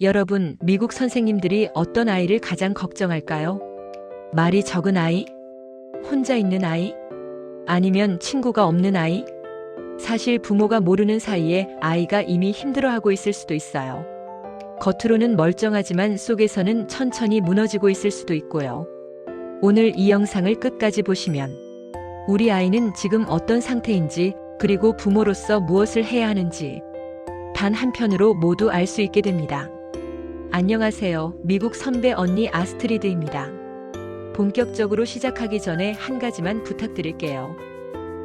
여러분, 미국 선생님들이 어떤 아이를 가장 걱정할까요? 말이 적은 아이? 혼자 있는 아이? 아니면 친구가 없는 아이? 사실 부모가 모르는 사이에 아이가 이미 힘들어하고 있을 수도 있어요. 겉으로는 멀쩡하지만 속에서는 천천히 무너지고 있을 수도 있고요. 오늘 이 영상을 끝까지 보시면 우리 아이는 지금 어떤 상태인지 그리고 부모로서 무엇을 해야 하는지 단 한편으로 모두 알 수 있게 됩니다. 안녕하세요. 미국 선배 언니 아스트리드입니다. 본격적으로 시작하기 전에 한 가지만 부탁드릴게요.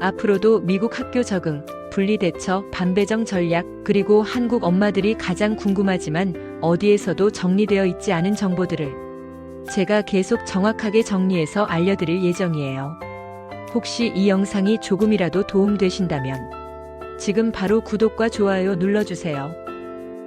앞으로도 미국 학교 적응, 분리 대처, 반배정 전략, 그리고 한국 엄마들이 가장 궁금하지만 어디에서도 정리되어 있지 않은 정보들을 제가 계속 정확하게 정리해서 알려드릴 예정이에요. 혹시 이 영상이 조금이라도 도움되신다면 지금 바로 구독과 좋아요 눌러주세요.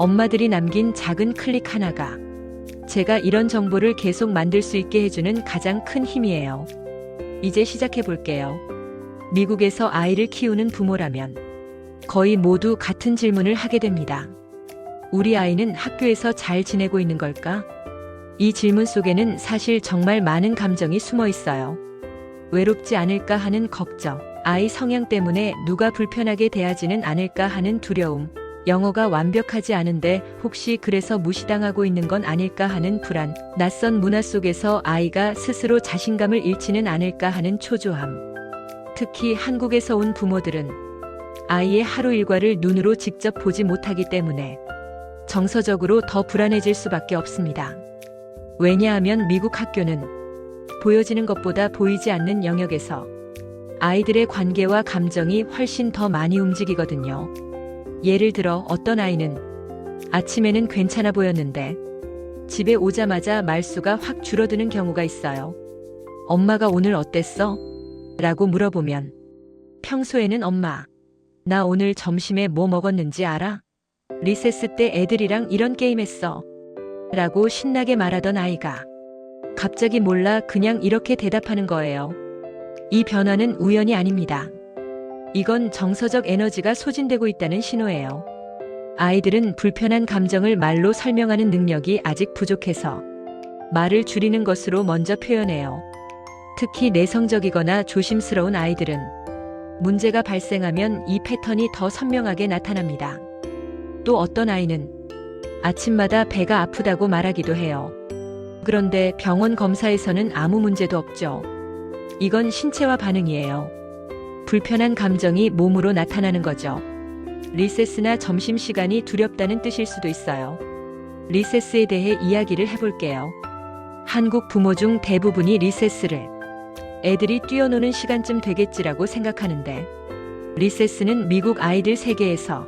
엄마들이 남긴 작은 클릭 하나가 제가 이런 정보를 계속 만들 수 있게 해주는 가장 큰 힘이에요. 이제 시작해 볼게요. 미국에서 아이를 키우는 부모라면 거의 모두 같은 질문을 하게 됩니다. 우리 아이는 학교에서 잘 지내고 있는 걸까? 이 질문 속에는 사실 정말 많은 감정이 숨어 있어요. 외롭지 않을까 하는 걱정, 아이 성향 때문에 누가 불편하게 대하지는 않을까 하는 두려움, 영어가 완벽하지 않은데 혹시 그래서 무시당하고 있는 건 아닐까 하는 불안, 낯선 문화 속에서 아이가 스스로 자신감을 잃지는 않을까 하는 초조함. 특히 한국에서 온 부모들은 아이의 하루 일과를 눈으로 직접 보지 못하기 때문에 정서적으로 더 불안해질 수밖에 없습니다. 왜냐하면 미국 학교는 보여지는 것보다 보이지 않는 영역에서 아이들의 관계와 감정이 훨씬 더 많이 움직이거든요. 예를 들어 어떤 아이는 아침에는 괜찮아 보였는데 집에 오자마자 말수가 확 줄어드는 경우가 있어요. 엄마가 오늘 어땠어? 라고 물어보면 평소에는 엄마, 나 오늘 점심에 뭐 먹었는지 알아? 리세스 때 애들이랑 이런 게임 했어. 라고 신나게 말하던 아이가 갑자기 몰라 그냥 이렇게 대답하는 거예요. 이 변화는 우연이 아닙니다. 이건 정서적 에너지가 소진되고 있다는 신호예요. 아이들은 불편한 감정을 말로 설명하는 능력이 아직 부족해서 말을 줄이는 것으로 먼저 표현해요. 특히 내성적이거나 조심스러운 아이들은 문제가 발생하면 이 패턴이 더 선명하게 나타납니다. 또 어떤 아이는 아침마다 배가 아프다고 말하기도 해요. 그런데 병원 검사에서는 아무 문제도 없죠. 이건 신체화 반응이에요. 불편한 감정이 몸으로 나타나는 거죠. 리세스나 점심시간이 두렵다는 뜻일 수도 있어요. 리세스에 대해 이야기를 해볼게요. 한국 부모 중 대부분이 리세스를 애들이 뛰어노는 시간쯤 되겠지라고 생각하는데 리세스는 미국 아이들 세계에서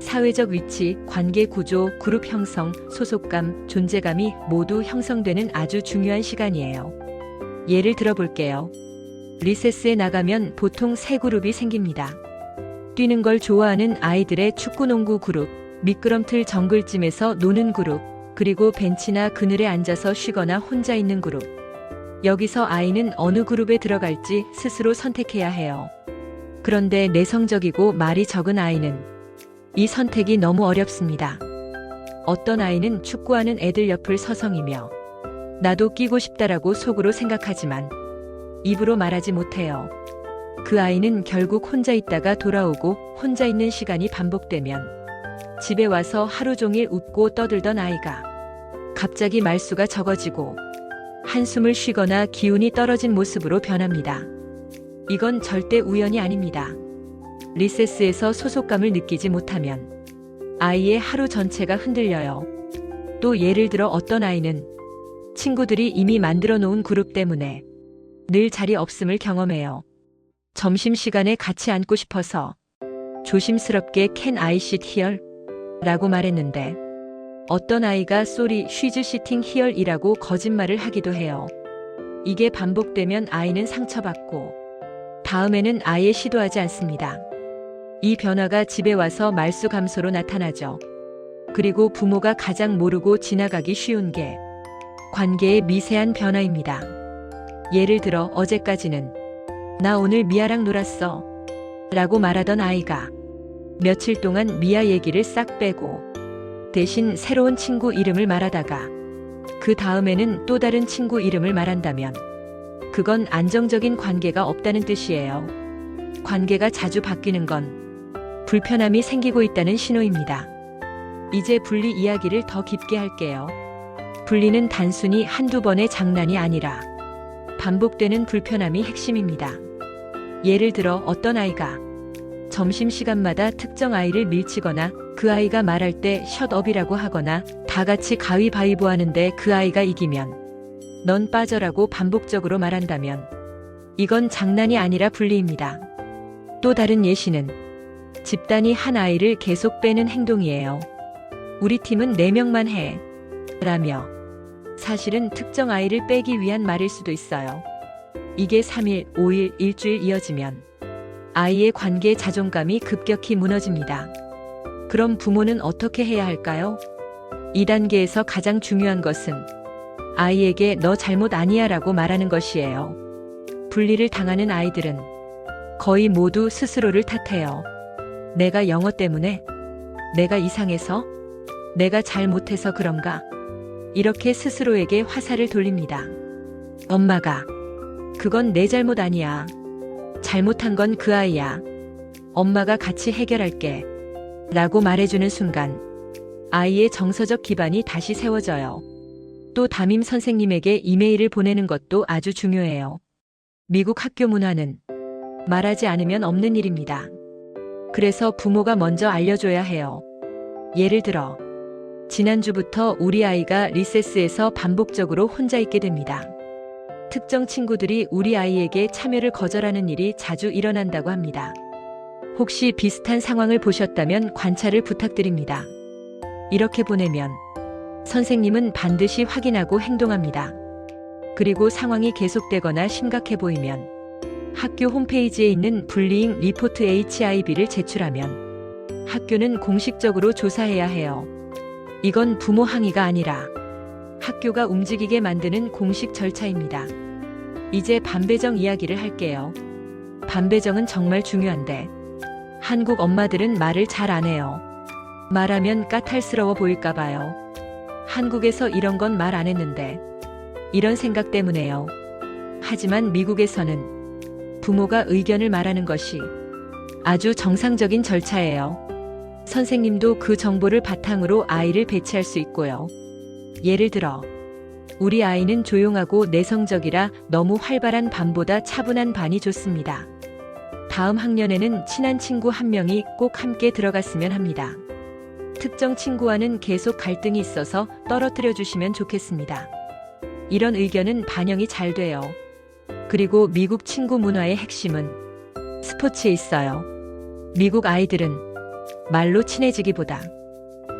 사회적 위치, 관계 구조, 그룹 형성, 소속감, 존재감이 모두 형성되는 아주 중요한 시간이에요. 예를 들어볼게요. 리세스에 나가면 보통 세 그룹이 생깁니다. 뛰는 걸 좋아하는 아이들의 축구 농구 그룹, 미끄럼틀 정글짐에서 노는 그룹, 그리고 벤치나 그늘에 앉아서 쉬거나 혼자 있는 그룹. 여기서 아이는 어느 그룹에 들어갈지 스스로 선택해야 해요. 그런데 내성적이고 말이 적은 아이는 이 선택이 너무 어렵습니다. 어떤 아이는 축구하는 애들 옆을 서성이며 나도 끼고 싶다라고 속으로 생각하지만 입으로 말하지 못해요. 그 아이는 결국 혼자 있다가 돌아오고 혼자 있는 시간이 반복되면 집에 와서 하루 종일 웃고 떠들던 아이가 갑자기 말수가 적어지고 한숨을 쉬거나 기운이 떨어진 모습으로 변합니다. 이건 절대 우연이 아닙니다. 리세스에서 소속감을 느끼지 못하면 아이의 하루 전체가 흔들려요. 또 예를 들어 어떤 아이는 친구들이 이미 만들어 놓은 그룹 때문에 늘 자리 없음을 경험해요. 점심시간에 같이 앉고 싶어서 조심스럽게 캔 아이 쉿 히얼? 라고 말했는데 어떤 아이가 쏘리 쉬즈 시팅 히얼이라고 거짓말을 하기도 해요. 이게 반복되면 아이는 상처받고 다음에는 아예 시도하지 않습니다. 이 변화가 집에 와서 말수 감소로 나타나죠. 그리고 부모가 가장 모르고 지나가기 쉬운 게 관계의 미세한 변화입니다. 예를 들어 어제까지는 나 오늘 미아랑 놀았어 라고 말하던 아이가 며칠 동안 미아 얘기를 싹 빼고 대신 새로운 친구 이름을 말하다가 그 다음에는 또 다른 친구 이름을 말한다면 그건 안정적인 관계가 없다는 뜻이에요. 관계가 자주 바뀌는 건 불편함이 생기고 있다는 신호입니다. 이제 분리 이야기를 더 깊게 할게요. 분리는 단순히 한두 번의 장난이 아니라 반복되는 불편함이 핵심입니다. 예를 들어 어떤 아이가 점심시간마다 특정 아이를 밀치거나 그 아이가 말할 때 셧업이라고 하거나 다 같이 가위바위보 하는데 그 아이가 이기면 넌 빠져라고 반복적으로 말한다면 이건 장난이 아니라 분리입니다. 또 다른 예시는 집단이 한 아이를 계속 빼는 행동이에요. 우리 팀은 4명만 해. 라며 사실은 특정 아이를 빼기 위한 말일 수도 있어요. 이게 3일, 5일, 일주일 이어지면 아이의 관계 자존감이 급격히 무너집니다. 그럼 부모는 어떻게 해야 할까요? 2단계에서 가장 중요한 것은 아이에게 너 잘못 아니야 라고 말하는 것이에요. 분리를 당하는 아이들은 거의 모두 스스로를 탓해요. 내가 영어 때문에? 내가 이상해서? 내가 잘못해서 그런가? 이렇게 스스로에게 화살을 돌립니다. 엄마가 그건 내 잘못 아니야. 잘못한 건 그 아이야. 엄마가 같이 해결할게. 라고 말해주는 순간 아이의 정서적 기반이 다시 세워져요. 또 담임 선생님에게 이메일을 보내는 것도 아주 중요해요. 미국 학교 문화는 말하지 않으면 없는 일입니다. 그래서 부모가 먼저 알려줘야 해요. 예를 들어, 지난주부터 우리 아이가 리세스에서 반복적으로 혼자 있게 됩니다. 특정 친구들이 우리 아이에게 참여를 거절하는 일이 자주 일어난다고 합니다. 혹시 비슷한 상황을 보셨다면 관찰을 부탁드립니다. 이렇게 보내면 선생님은 반드시 확인하고 행동합니다. 그리고 상황이 계속되거나 심각해 보이면 학교 홈페이지에 있는 불리잉 리포트 HIB를 제출하면 학교는 공식적으로 조사해야 해요. 이건 부모 항의가 아니라 학교가 움직이게 만드는 공식 절차입니다. 이제 반배정 이야기를 할게요. 반배정은 정말 중요한데 한국 엄마들은 말을 잘 안 해요. 말하면 까탈스러워 보일까 봐요. 한국에서 이런 건 말 안 했는데 이런 생각 때문에요. 하지만 미국에서는 부모가 의견을 말하는 것이 아주 정상적인 절차예요. 선생님도 그 정보를 바탕으로 아이를 배치할 수 있고요. 예를 들어, 우리 아이는 조용하고 내성적이라 너무 활발한 반보다 차분한 반이 좋습니다. 다음 학년에는 친한 친구 한 명이 꼭 함께 들어갔으면 합니다. 특정 친구와는 계속 갈등이 있어서 떨어뜨려 주시면 좋겠습니다. 이런 의견은 반영이 잘 돼요. 그리고 미국 친구 문화의 핵심은 스포츠에 있어요. 미국 아이들은 말로 친해지기보다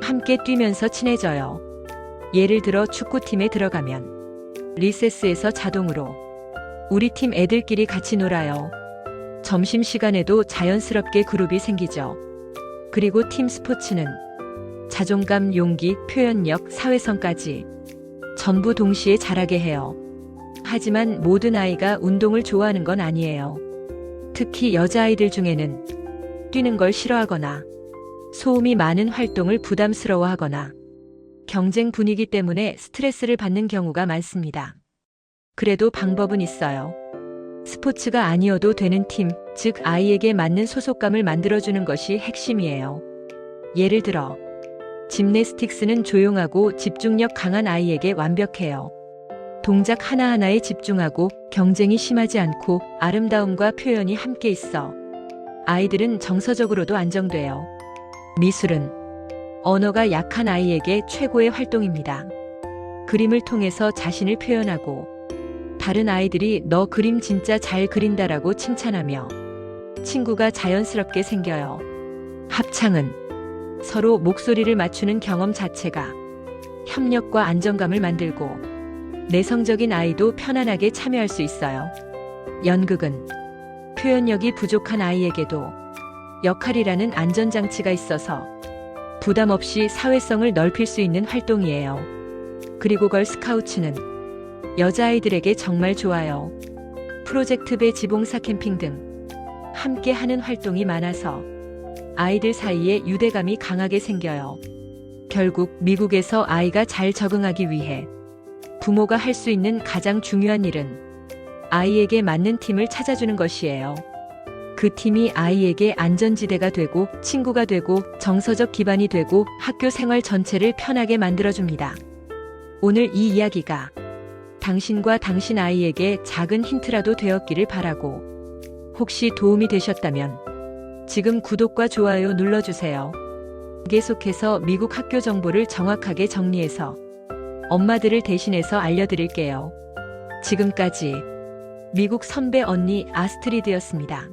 함께 뛰면서 친해져요. 예를 들어 축구팀에 들어가면 리세스에서 자동으로 우리 팀 애들끼리 같이 놀아요. 점심시간에도 자연스럽게 그룹이 생기죠. 그리고 팀 스포츠는 자존감, 용기, 표현력, 사회성까지 전부 동시에 자라게 해요. 하지만 모든 아이가 운동을 좋아하는 건 아니에요. 특히 여자아이들 중에는 뛰는 걸 싫어하거나 소음이 많은 활동을 부담스러워하거나 경쟁 분위기 때문에 스트레스를 받는 경우가 많습니다. 그래도 방법은 있어요. 스포츠가 아니어도 되는 팀, 즉 아이에게 맞는 소속감을 만들어주는 것이 핵심이에요. 예를 들어, 짐네스틱스는 조용하고 집중력 강한 아이에게 완벽해요. 동작 하나하나에 집중하고 경쟁이 심하지 않고 아름다움과 표현이 함께 있어. 아이들은 정서적으로도 안정돼요. 미술은 언어가 약한 아이에게 최고의 활동입니다. 그림을 통해서 자신을 표현하고 다른 아이들이 너 그림 진짜 잘 그린다라고 칭찬하며 친구가 자연스럽게 생겨요. 합창은 서로 목소리를 맞추는 경험 자체가 협력과 안정감을 만들고 내성적인 아이도 편안하게 참여할 수 있어요. 연극은 표현력이 부족한 아이에게도 역할이라는 안전장치가 있어서 부담 없이 사회성을 넓힐 수 있는 활동이에요. 그리고 걸 스카우츠는 여자아이들에게 정말 좋아요. 프로젝트 배 지봉사 캠핑 등 함께 하는 활동이 많아서 아이들 사이에 유대감이 강하게 생겨요. 결국 미국에서 아이가 잘 적응하기 위해 부모가 할 수 있는 가장 중요한 일은 아이에게 맞는 팀을 찾아주는 것이에요. 그 팀이 아이에게 안전지대가 되고 친구가 되고 정서적 기반이 되고 학교 생활 전체를 편하게 만들어줍니다. 오늘 이 이야기가 당신과 당신 아이에게 작은 힌트라도 되었기를 바라고 혹시 도움이 되셨다면 지금 구독과 좋아요 눌러주세요. 계속해서 미국 학교 정보를 정확하게 정리해서 엄마들을 대신해서 알려드릴게요. 지금까지 미국 선배 언니 아스트리드였습니다.